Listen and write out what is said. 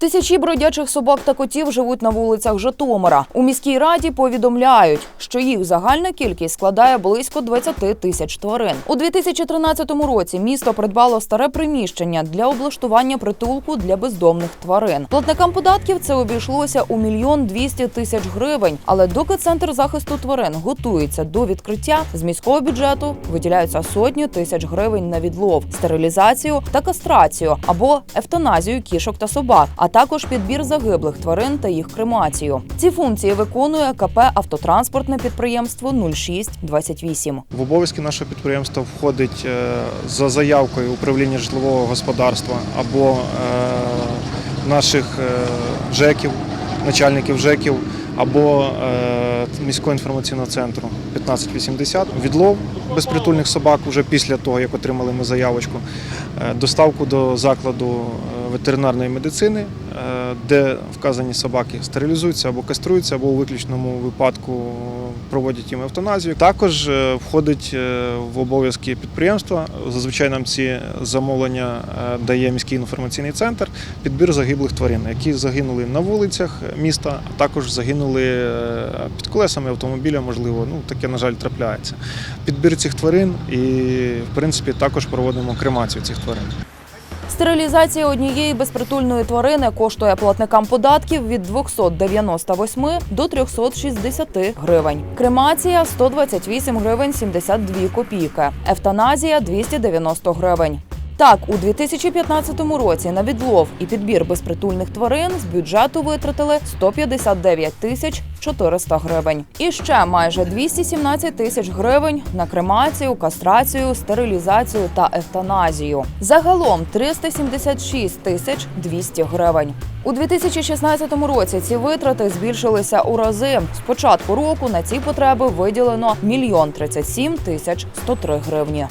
Тисячі бродячих собак та котів живуть на вулицях Житомира. У міській раді повідомляють, що їх загальна кількість складає близько 20 тисяч тварин. У 2013 році місто придбало старе приміщення для облаштування притулку для бездомних тварин. Платникам податків це обійшлося у мільйон 200 тисяч гривень. Але доки центр захисту тварин готується до відкриття, з міського бюджету виділяються сотні тисяч гривень на відлов, стерилізацію та кастрацію або евтаназію кішок та собак, а також підбір загиблих тварин та їх кремацію. Ці функції виконує КП Автотранспортне підприємство 0628. В обов'язки нашого підприємства входить е, за заявкою управління житлового господарства або е, наших е, ЖЕКів, начальників ЖЕКів, або міського інформаційного центру 1580. Відлов безпритульних собак вже після того, як отримали ми заявочку, доставку до закладу ветеринарної медицини, е, де вказані собаки стерилізуються або каструються, або у виключному випадку проводять їм евтаназію. Також е, входить е, в обов'язки підприємства. Зазвичай нам ці замовлення дає міський інформаційний центр. Підбір загиблих тварин, які загинули на вулицях міста, а також загинули під колесами автомобіля. Можливо, ну таке на жаль трапляється. Підбір цих тварин і в принципі також проводимо кремацію цих тварин. Стерилізація однієї безпритульної тварини коштує платникам податків від 298 до 360 гривень. Кремація 128 гривень 72 копійки. Евтаназія 290 гривень. Так, у 2015 році на відлов і підбір безпритульних тварин з бюджету витратили 159 тисяч 400 гривень. І ще майже 217 тисяч гривень на кремацію, кастрацію, стерилізацію та евтаназію. Загалом 376 тисяч 200 гривень. У 2016 році ці витрати збільшилися у рази. З початку року на ці потреби виділено мільйон 37 тисяч 103 гривні.